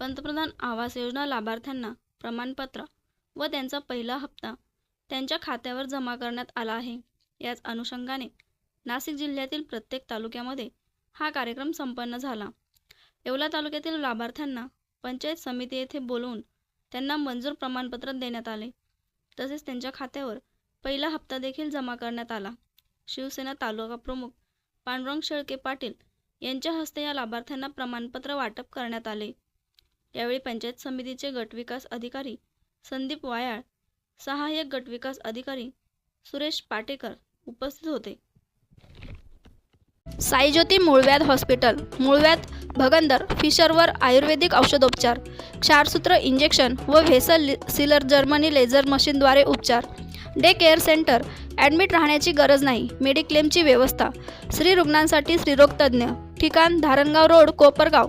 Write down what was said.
पंतप्रधान आवास योजना लाभार्थ्यांना प्रमाणपत्र व त्यांचा पहिला हप्ता त्यांच्या खात्यावर जमा करण्यात आला आहे. याच अनुषंगाने नाशिक जिल्ह्यातील प्रत्येक तालुक्यामध्ये हा कार्यक्रम संपन्न झाला. येवला तालुक्यातील लाभार्थ्यांना पंचायत समिती येथे बोलवून त्यांना मंजूर प्रमाणपत्र देण्यात आले. तसेच त्यांच्या खात्यावर पहिला हप्ता देखील जमा करण्यात आला. शिवसेना तालुका प्रमुख पांडुरंग शेळके पाटील यांच्या हस्ते या लाभार्थ्यांना प्रमाणपत्र वाटप करण्यात आले. यावेळी पंचायत समितीचे गटविकास अधिकारी संदीप वायाळ सहाय्यक गटविकास अधिकारी सुरेश पाटेकर उपस्थित होते. साईज्योती मूळव्याध हॉस्पिटल मूळव्याध भगंदर फिशरवर आयुर्वेदिक औषधोपचार क्षारसूत्र इंजेक्शन व व्हेसल सिलर जर्मनी लेझर मशीनद्वारे उपचार. डे केअर सेंटर ॲडमिट राहण्याची गरज नाही मेडिक्लेमची व्यवस्था. स्त्री रुग्णांसाठी स्त्रीरोगतज्ञ ठिकाण धारणगाव रोड कोपरगाव.